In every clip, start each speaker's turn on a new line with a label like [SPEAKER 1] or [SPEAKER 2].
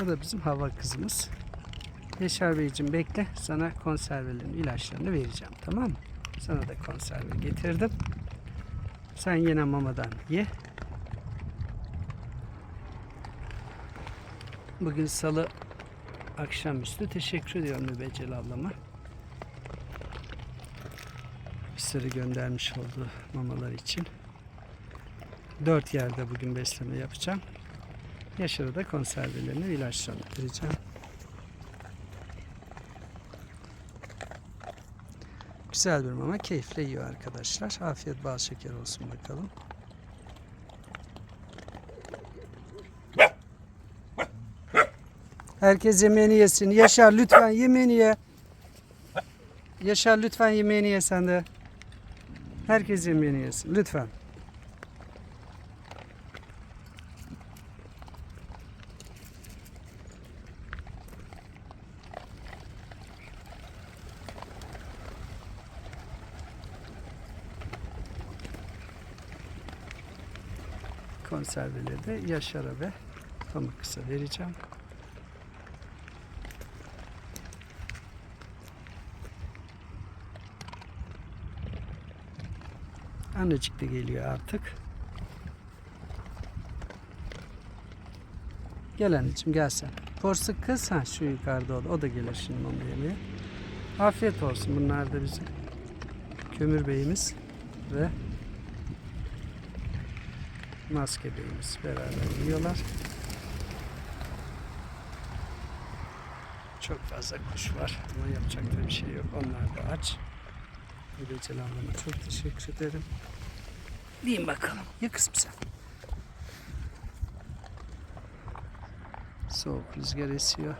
[SPEAKER 1] Bu da bizim hava kızımız. Yaşar Beyciğim bekle. Sana konservelerin ilaçlarını vereceğim. Tamam mı? Sana da konserve getirdim. Sen yine mamadan ye. Bugün salı akşamüstü. Teşekkür ediyorum Mübeccel ablama. Sürü göndermiş olduğu mamalar için. Dört yerde bugün besleme yapacağım. Yaşar'a da konservelerini, ilaçlarını vereceğim. Güzel bir mama. Keyifle yiyor arkadaşlar. Afiyet bal şeker olsun bakalım. Herkes yemeğini yesin. Yaşar lütfen yemeğini ye. Yaşar lütfen yemeğini ye sen de. Herkes yemeğini yesin. Lütfen. Konserveleri de Yaşar'a ve pamuk kısa vereceğim. Annecik de geliyor artık. Gel anneciğim gel sen. Porsuk kız ha şu yukarıda o da, o da gelir şimdi mama yemeye. Afiyet olsun bunlar da bizim kömür beyimiz ve maske beyimiz beraber yiyorlar. Çok fazla kuş var ama yapacak da bir şey yok. Onlar da aç. Mübeccel ablama çok teşekkür ederim. Diyeyim bakalım. Ya kızım sen. Soğuk rüzgar esiyor.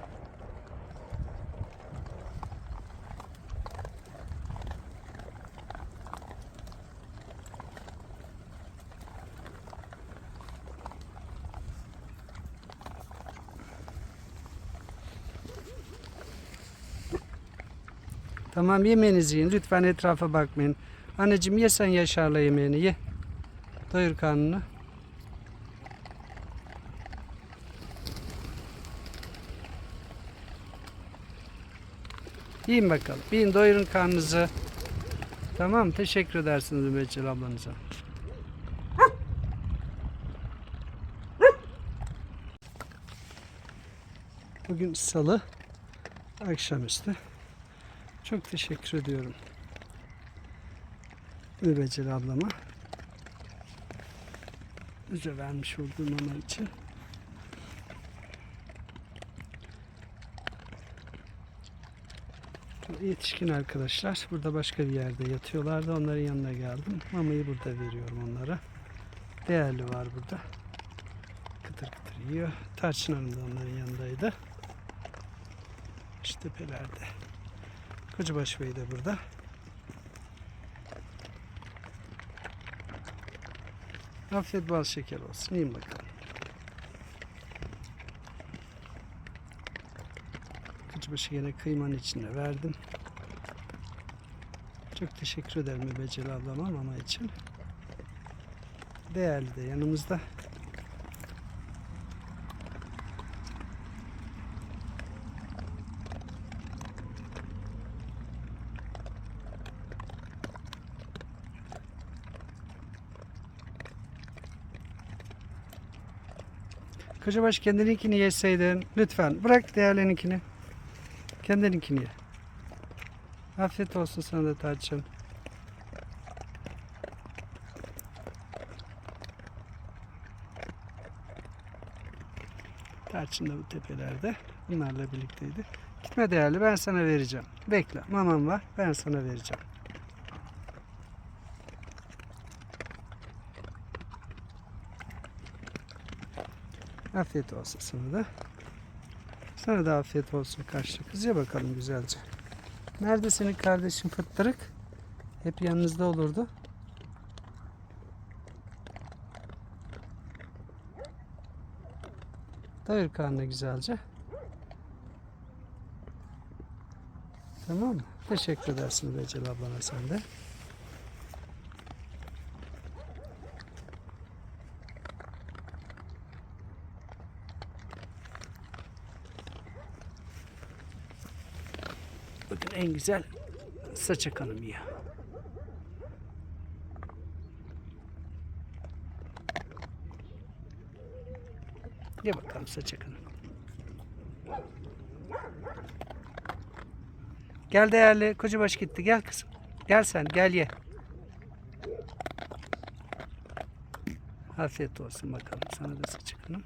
[SPEAKER 1] Tamam yemeğinizi yiyin. Lütfen etrafa bakmayın. Anneciğim ye sen Yaşar'la yemeğini ye. Doyur karnını. Yiyin bakalım. Yiyin doyurun karnınızı. Tamam teşekkür edersiniz Mübeccel ablanıza. Bugün salı akşamüstü. Çok teşekkür ediyorum. Mübeccel ablama. Bize vermiş olduğu mama için. Yetişkin arkadaşlar burada başka bir yerde yatıyorlardı. Onların yanına geldim. Mamayı burada veriyorum onlara. Değerli var burada. Kıtır kıtır yiyor. Tarçın Hanım da onların yanındaydı. İşte tepelerde. Kocabaş Bey de burada. Afiyet bal şeker olsun. Yiyin bakalım. Kocabaşı yine kıymanın içine verdim. Çok teşekkür ederim Mübeccel ablama mama için. Değerli de yanımızda. Kocabaş kendininkini yeseydin. Lütfen bırak değerlininkini. Kendininkini ye. Afiyet olsun sana da tarçın. Tarçın da bu tepelerde. Bunlarla birlikteydi. Gitme değerli ben sana vereceğim. Bekle mamam var ben sana vereceğim. Afiyet olsun sana da. Sana da afiyet olsun karşı kız. Ye bakalım güzelce. Nerede senin kardeşin fıttırık? Hep yanınızda olurdu. Doyur karnını güzelce. Tamam mı? Teşekkür edersin Becel ablana sen de. En güzel saçak hanım yiyor. Ye bakalım saçak hanım. Gel değerli kocabaş gitti gel kızım. Gel sen gel ye. Afiyet olsun bakalım sana da saçak hanım.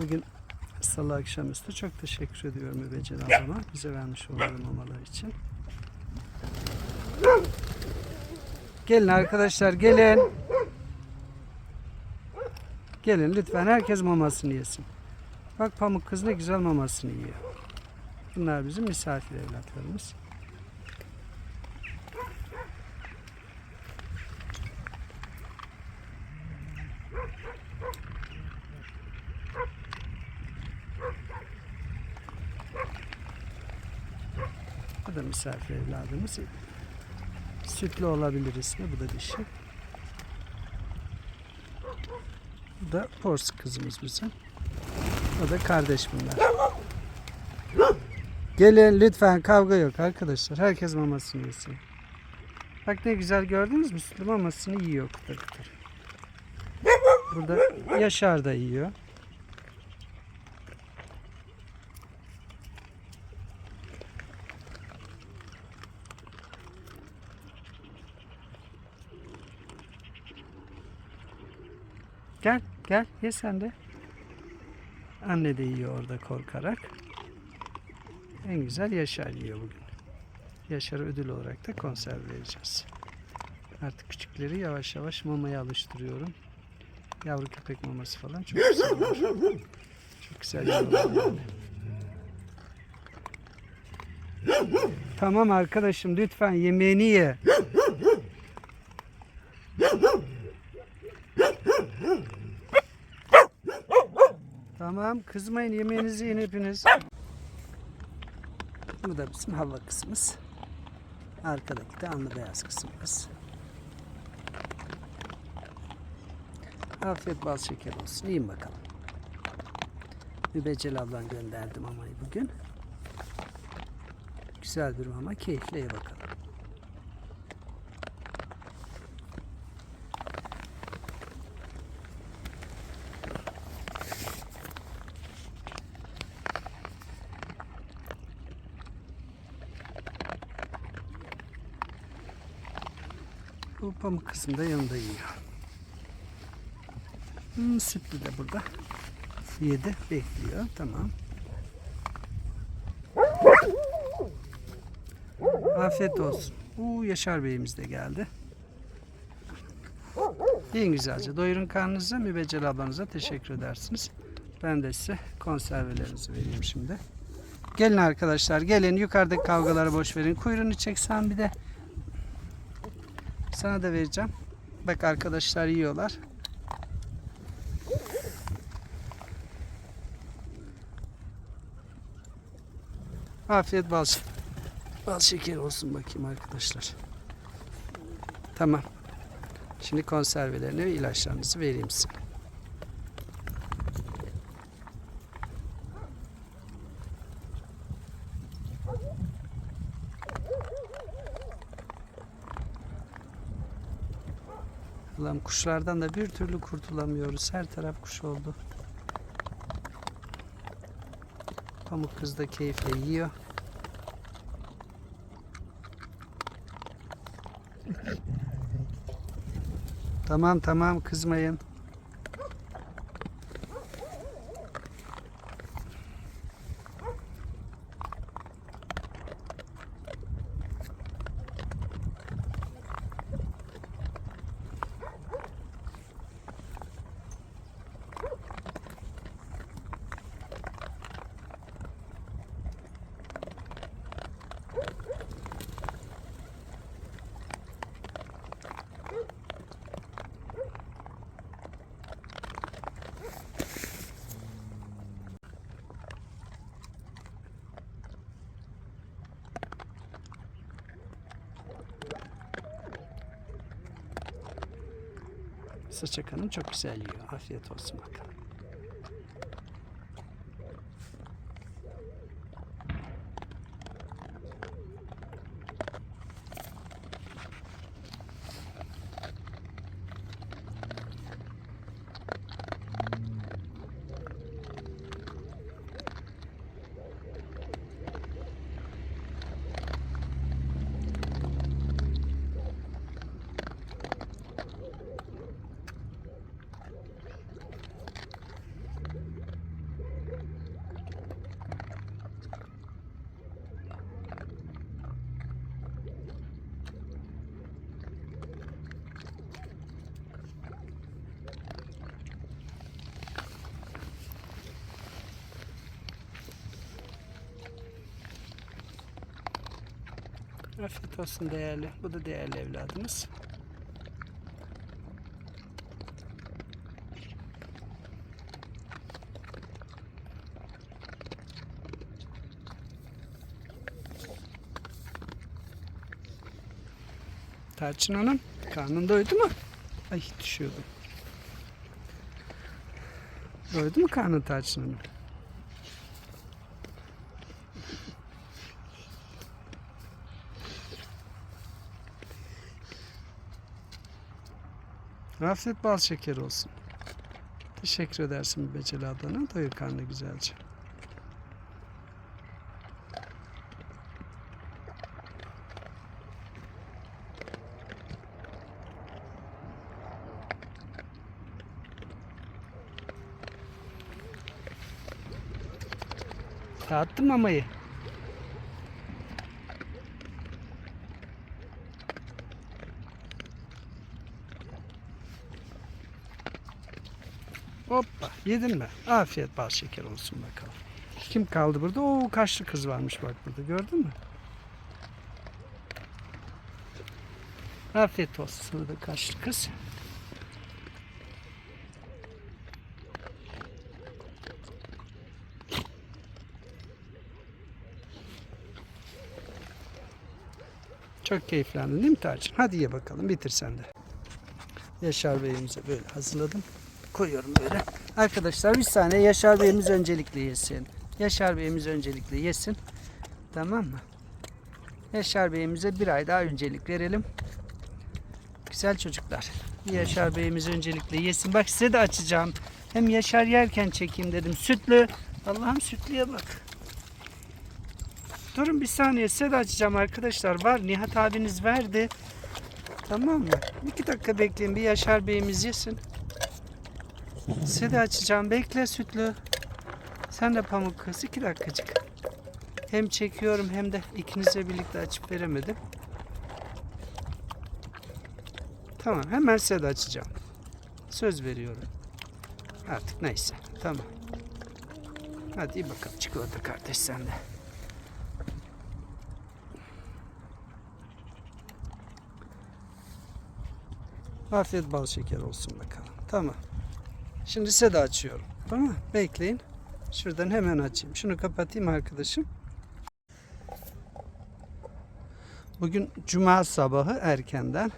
[SPEAKER 1] Bugün salı akşamüstü çok teşekkür ediyorum Mübeccel ablama bize vermiş olduğu mamalar için. Gelin arkadaşlar gelin. Gelin lütfen herkes mamasını yesin. Bak pamuk kız ne güzel mamasını yiyor. Bunlar bizim misafir evlatlarımız. Da misafir evladımız. Sütlü olabilir ismi. Bu da dişi. Bu da pors kızımız bizim. O da kardeş bunlar. Gelin lütfen kavga yok arkadaşlar. Herkes mamasını yesin. Bak ne güzel gördünüz mü? Sütlü mamasını yiyor kıtır kıtır. Burada Yaşar da yiyor. Gel ye sen de. Anne de yiyor orada korkarak. En güzel Yaşar yiyor bugün. Yaşar'a ödül olarak da konserve vereceğiz. Artık küçükleri yavaş yavaş mamaya alıştırıyorum. Yavru köpek maması falan çok güzel. Çok güzel. Tamam arkadaşım lütfen yemeğini ye. Tamam kızmayın yemeğinizi yiyin hepiniz. Bu da bizim hava kısmımız. Arkadaki de anlı beyaz kısmımız. Afiyet bal şeker olsun. Yiyin bakalım. Mübeccel ablan gönderdi mamayı bugün. Güzel bir mama. Keyifle ye bakalım. Pamuk kısmı da yanında yiyor. Hmm, sütlü de burada. Yedi. Bekliyor. Tamam. Afiyet olsun. Uuu Yaşar Bey'imiz de geldi. Yiyin güzelce. Doyurun karnınızı. Mübeccel ablanıza teşekkür edersiniz. Ben de size konservelerinizi vereyim şimdi. Gelin arkadaşlar gelin. Yukarıdaki kavgaları boş verin. Kuyruğunu çeksen bir de. Sana da vereceğim. Bak arkadaşlar yiyorlar. Afiyet bal, bal şeker olsun bakayım arkadaşlar. Tamam. Şimdi konservelerini ve ilaçlarınızı vereyim size. Allah'ım kuşlardan da bir türlü kurtulamıyoruz. Her taraf kuş oldu. Pamuk kız da keyifle yiyor. Tamam tamam kızmayın. Saçak Hanım çok güzel yiyor. Afiyet olsun bakalım. Afiyet olsun değerli. Bu da değerli evladımız. Tarçın Hanım, karnın doydu mu? Ay düşüyordum. Doydu mu karnın Tarçın Hanım? Afiyet bal şeker olsun. Teşekkür edersin Beceli ablana. Doyur karnı güzelce. Dağıttın mamayı. Yedin mi? Afiyet bal şeker olsun bakalım. Kim kaldı burada? Oo kaşlı kız varmış bak burada gördün mü? Afiyet olsun sana da kaşlı kız. Çok keyiflendin değil mi Tarçın? Hadi ye bakalım bitir sen de. Yaşar Bey'imize böyle hazırladım. Koyuyorum böyle. Arkadaşlar bir saniye Yaşar Bey'imiz öncelikle yesin. Yaşar Bey'imiz öncelikle yesin. Tamam mı? Yaşar Bey'imize bir ay daha öncelik verelim. Güzel çocuklar. Yaşar Bey'imiz öncelikle yesin. Bak size de açacağım. Hem Yaşar yerken çekeyim dedim. Sütlü. Allah'ım sütlüye bak. Durun bir saniye size de açacağım arkadaşlar. Var Nihat abiniz verdi. Tamam mı? İki dakika bekleyin. Bir Yaşar Bey'imiz yesin. De açacağım. Bekle sütlü. Sen de pamuk kız. iki dakikacık. Hem çekiyorum hem de ikinize birlikte açıp veremedim. Tamam. Hemen size de açacağım. Söz veriyorum. Artık neyse. Tamam. Hadi iyi bakalım. Çikolata kardeş sen de. Afiyet bal şeker olsun bakalım. Tamam. Şimdi size de açıyorum. Tamam Bekleyin. Şuradan hemen açayım. Şunu kapatayım arkadaşım. Bugün cuma sabahı erkenden.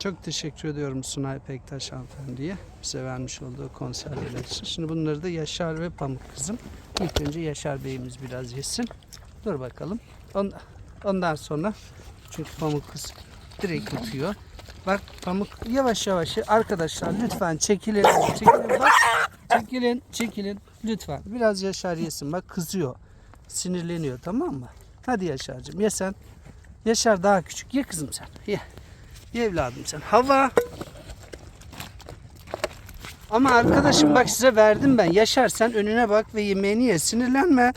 [SPEAKER 1] Çok teşekkür ediyorum Sunay Pektaş hanımefendiye bize vermiş olduğu konserveler için. Şimdi bunları da Yaşar ve Pamuk kızım. İlk önce Yaşar Bey'imiz biraz yesin. Dur bakalım. On- Ondan sonra çünkü Pamuk kız direkt yutuyor. Bak Pamuk yavaş yavaş arkadaşlar lütfen çekilin. Çekilin bak. Çekilin, çekilin lütfen. Biraz Yaşar yesin bak kızıyor. Sinirleniyor tamam mı? Hadi Yaşar'cığım ye sen. Yaşar daha küçük. Ye kızım sen. Ye. Ye evladım sen. Hava. Ama arkadaşım bak size verdim ben. Yaşar sen önüne bak ve yemeğini ye. Sinirlenme.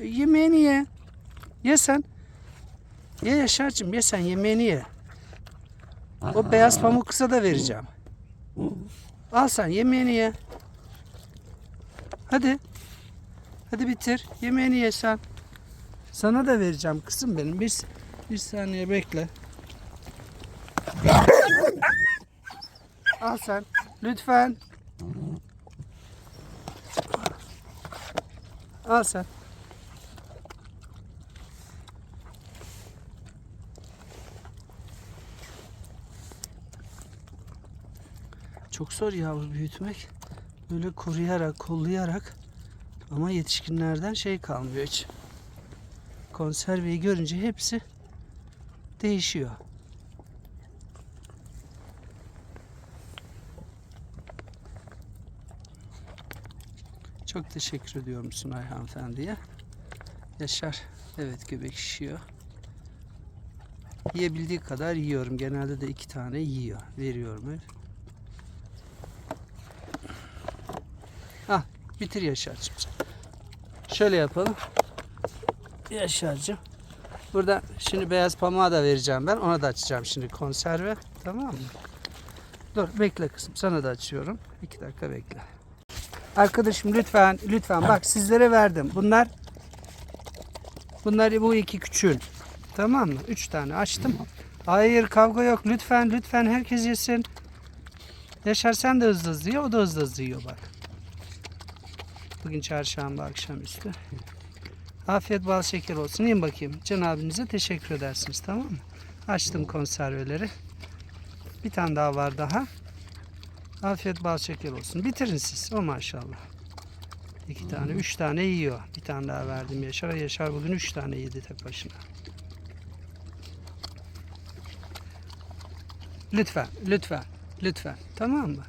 [SPEAKER 1] Yemeğini ye. Ye sen. Ye Yaşar'cığım ye sen yemeğini ye. O beyaz pamuk kısa da vereceğim. Al sen yemeğini ye. Hadi. Hadi bitir. Yemeğini ye sen. Sana da vereceğim kızım benim. Bir, bir saniye bekle. Al sen. Lütfen. Al sen. Çok zor yavru büyütmek. Böyle koruyarak, kollayarak ama yetişkinlerden şey kalmıyor hiç. Konserveyi görünce hepsi değişiyor. Çok teşekkür ediyorum Sunay hanımefendiye. Yaşar, evet göbek şişiyor. Yiyebildiği kadar yiyorum. Genelde de iki tane yiyor. Veriyorum öyle. Ah, bitir Yaşar'cığım. Şöyle yapalım. Yaşar'cığım. Burada şimdi beyaz pamuğa da vereceğim ben. Ona da açacağım şimdi konserve. Tamam mı? Dur bekle kızım. Sana da açıyorum. İki dakika bekle. Arkadaşım lütfen lütfen bak sizlere verdim. Bunlar bunlar bu iki küçüğün. Tamam mı? Üç tane açtım. Hayır kavga yok. Lütfen lütfen herkes yesin. Yaşar sen de hızlı hızlı ye. O da hızlı hızlı yiyor bak. Bugün çarşamba akşamüstü. Afiyet bal şeker olsun. Yiyin bakayım. Can abinize teşekkür edersiniz tamam mı? Açtım konserveleri. Bir tane daha var daha. Afiyet bal şeker olsun. Bitirin siz. O maşallah. İki tane, üç tane yiyor. Bir tane daha verdim Yaşar'a. Yaşar bugün üç tane yedi tek başına. Lütfen, lütfen, lütfen. Tamam mı?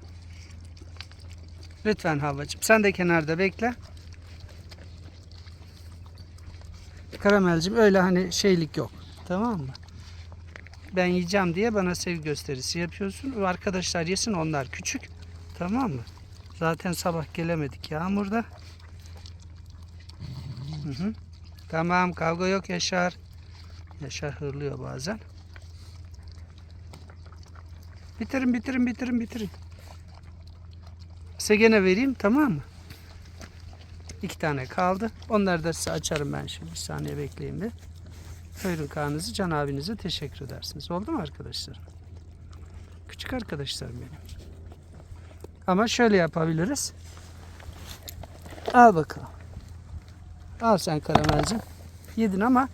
[SPEAKER 1] Lütfen Havvacığım. Sen de kenarda bekle. Karamelcim öyle hani şeylik yok. Tamam mı? Ben yiyeceğim diye bana sevgi gösterisi yapıyorsun. Arkadaşlar yesin onlar küçük. Tamam mı? Zaten sabah gelemedik yağmurda. Hı hı. Tamam kavga yok Yaşar. Yaşar hırlıyor bazen. Bitirin bitirin bitirin bitirin. Size gene vereyim tamam mı? İki tane kaldı. Onları da size açarım ben şimdi. Bir saniye bekleyin bir. Buyurun kanınızı Can abinize teşekkür edersiniz. Oldu mu arkadaşlar? Küçük arkadaşlarım benim. Ama şöyle yapabiliriz. Al bakalım. Al sen karamelci. Yedin ama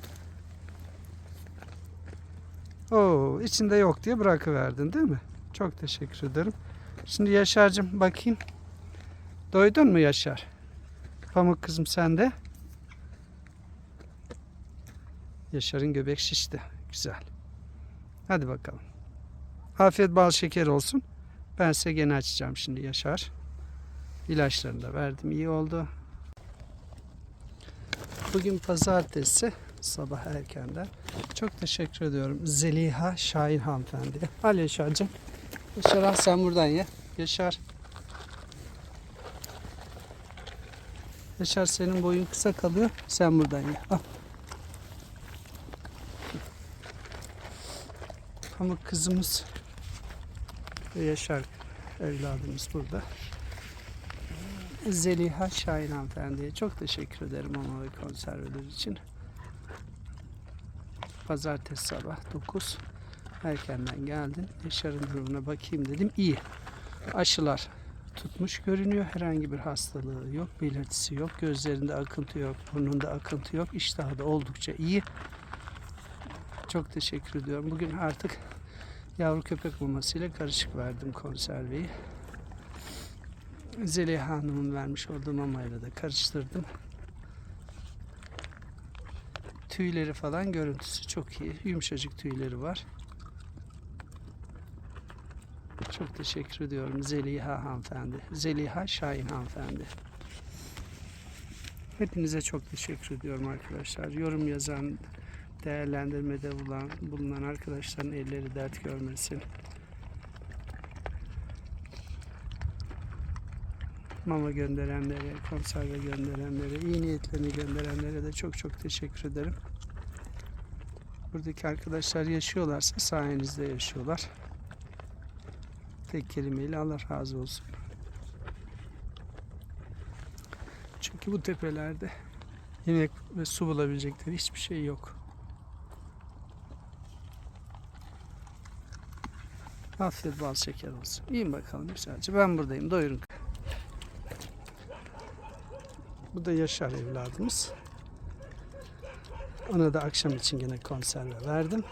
[SPEAKER 1] Oo, içinde yok diye bırakıverdin değil mi? Çok teşekkür ederim. Şimdi Yaşar'cığım bakayım. Doydun mu Yaşar? Pamuk kızım sen de. Yaşar'ın göbek şişti. Güzel. Hadi bakalım. Afiyet bal şeker olsun. Ben size gene açacağım şimdi Yaşar. İlaçlarını da verdim. iyi oldu. Bugün pazartesi sabah erkenden. Çok teşekkür ediyorum. Zeliha Şahin hanımefendi. Al Yaşar'cığım. Yaşar al sen buradan ye. Yaşar. Yaşar senin boyun kısa kalıyor. Sen buradan ye. Al. Pamuk kızımız ve Yaşar evladımız burada. Zeliha Şahin hanımefendiye çok teşekkür ederim ona ve konserveler için. Pazartesi sabah 9 erkenden geldin. Yaşar'ın durumuna bakayım dedim. İyi. Aşılar tutmuş görünüyor. Herhangi bir hastalığı yok, belirtisi yok. Gözlerinde akıntı yok, burnunda akıntı yok. İştahı da oldukça iyi. Çok teşekkür ediyorum. Bugün artık yavru köpek mamasıyla karışık verdim konserveyi. Zeliha Hanım'ın vermiş olduğu mamayla da karıştırdım. Tüyleri falan görüntüsü çok iyi. Yumuşacık tüyleri var. Çok teşekkür ediyorum Zeliha hanımefendi. Zeliha Şahin hanımefendi. Hepinize çok teşekkür ediyorum arkadaşlar. Yorum yazan, değerlendirmede bulunan, bulunan arkadaşların elleri dert görmesin. Mama gönderenlere, konserve gönderenlere, iyi niyetlerini gönderenlere de çok çok teşekkür ederim. Buradaki arkadaşlar yaşıyorlarsa sayenizde yaşıyorlar. Tek kelimeyle Allah razı olsun. Çünkü bu tepelerde yemek ve su bulabilecekleri hiçbir şey yok. Afiyet bal şeker olsun. Yiyin bakalım güzelce. Ben buradayım. Doyurun. Bu da Yaşar evladımız. Ona da akşam için yine konserve verdim.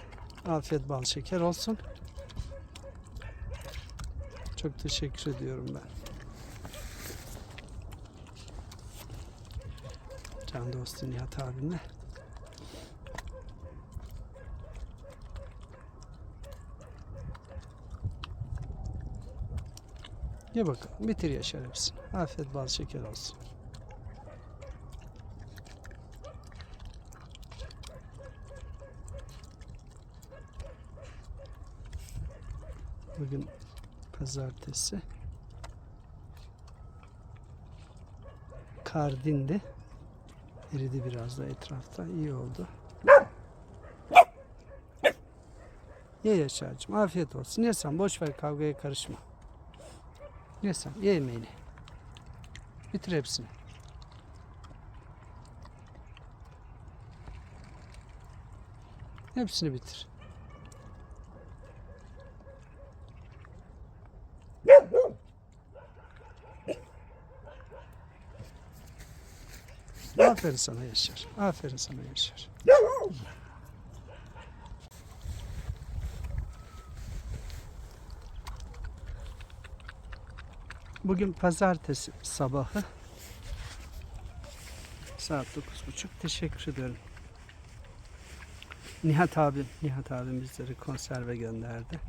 [SPEAKER 1] Afiyet bal şeker olsun. Çok teşekkür ediyorum ben. Can dostu Nihat abimle. Ye bakalım. Bitir Yaşar hepsini. Afiyet bal şeker olsun. Bugün pazartesi. Kar dindi. Eridi biraz da etrafta. İyi oldu. Ye Yaşar'cığım. Afiyet olsun. Ye sen. Boş ver kavgaya karışma. Ye sen. Ye yemeğini. Bitir hepsini. Hepsini bitir. Aferin sana Yaşar. Aferin sana Yaşar. Bugün pazartesi sabahı. Saat 9.30. Teşekkür ediyorum. Nihat abim, Nihat abim bizleri konserve gönderdi.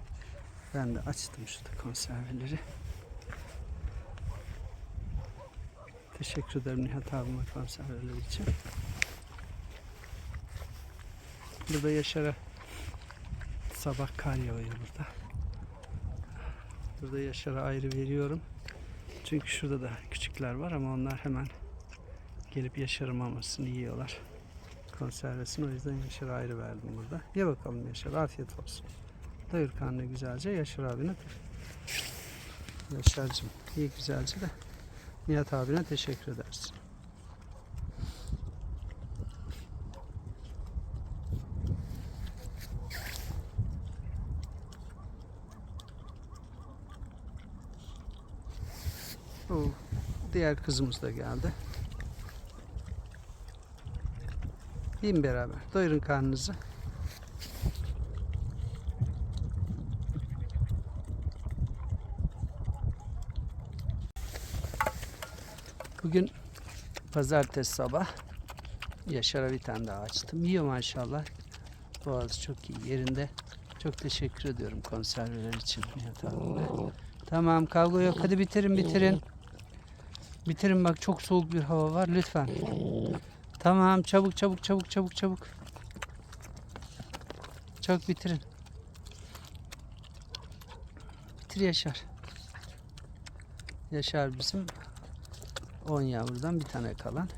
[SPEAKER 1] Ben de açtım şurada konserveleri. Teşekkür ederim Nihat abime konserveler için. Burada Yaşar'a sabah kar yağıyor burada. Burada Yaşar'a ayrı veriyorum. Çünkü şurada da küçükler var ama onlar hemen gelip Yaşar'ın mamasını yiyorlar. Konservesini o yüzden Yaşar'a ayrı verdim burada. Ye bakalım Yaşar afiyet olsun. Doyur karnını güzelce Yaşar abine. Yaşar'cığım iyi güzelce de Nihat abine teşekkür edersin. Oo, diğer kızımız da geldi. Yiyin beraber. Doyurun karnınızı. Bugün pazartesi sabah Yaşar'a bir tane daha açtım. Yiyor maşallah. Boğazı çok iyi yerinde. Çok teşekkür ediyorum konserveler için. Tamam kavga yok. Hadi bitirin bitirin. Bitirin bak çok soğuk bir hava var lütfen. Tamam çabuk çabuk çabuk çabuk çabuk. Çabuk bitirin. Bitir Yaşar. Yaşar bizim 10 yavrudan bir tane kalan.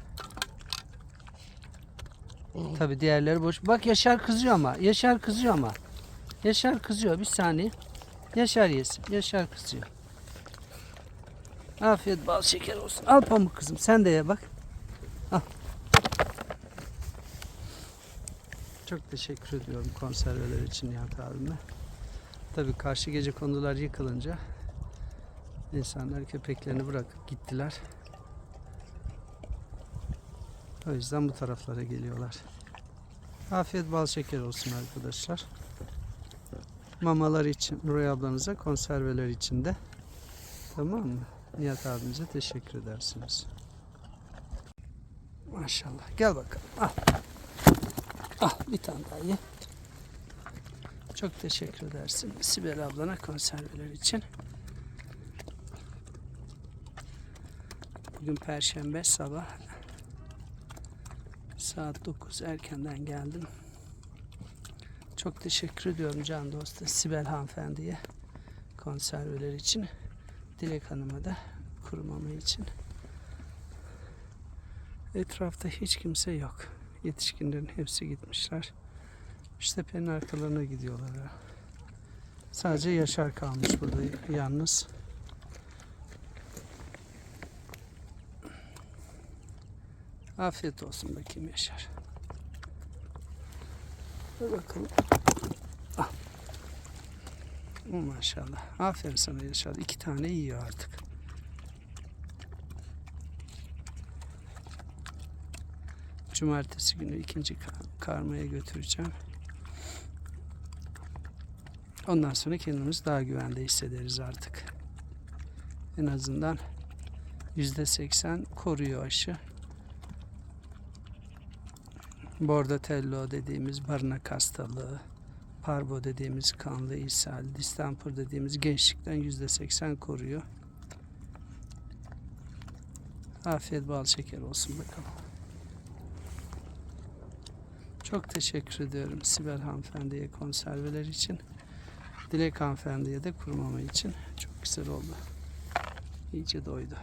[SPEAKER 1] Tabi diğerleri boş. Bak Yaşar kızıyor ama. Yaşar kızıyor ama. Yaşar kızıyor. Bir saniye. Yaşar yesin. Yaşar kızıyor. Afiyet bal şeker olsun. Al pamuk kızım. Sen de ye bak. Al. Çok teşekkür ediyorum konserveler için Nihat abime. Tabii karşı gece konular yıkılınca insanlar köpeklerini bırakıp gittiler. O yüzden bu taraflara geliyorlar. Afiyet bal şeker olsun arkadaşlar. Mamalar için Nuray ablanıza konserveler için de tamam mı? Nihat abimize teşekkür edersiniz. Maşallah. Gel bakalım. Al. Al bir tane daha ye. Çok teşekkür edersin Sibel ablana konserveler için. Bugün perşembe sabah saat 9 erkenden geldim. Çok teşekkür ediyorum can dostu Sibel hanımefendiye konserveler için. Dilek Hanım'a da kurumama için. Etrafta hiç kimse yok. Yetişkinlerin hepsi gitmişler. İşte tepenin arkalarına gidiyorlar. Sadece Yaşar kalmış burada yalnız. Afiyet olsun bakayım Yaşar. Dur bakalım. Ah. Maşallah. Aferin sana Yaşar. İki tane yiyor artık. Cumartesi günü ikinci ka- karmaya götüreceğim. Ondan sonra kendimizi daha güvende hissederiz artık. En azından %80 koruyor aşı. Bordatello dediğimiz barınak hastalığı, parvo dediğimiz kanlı ishal, distemper dediğimiz gençlikten %80 koruyor. Afiyet bal şeker olsun bakalım. Çok teşekkür ediyorum Sibel hanımefendiye konserveler için. Dilek hanımefendiye de kurumama için. Çok güzel oldu. İyice doydu.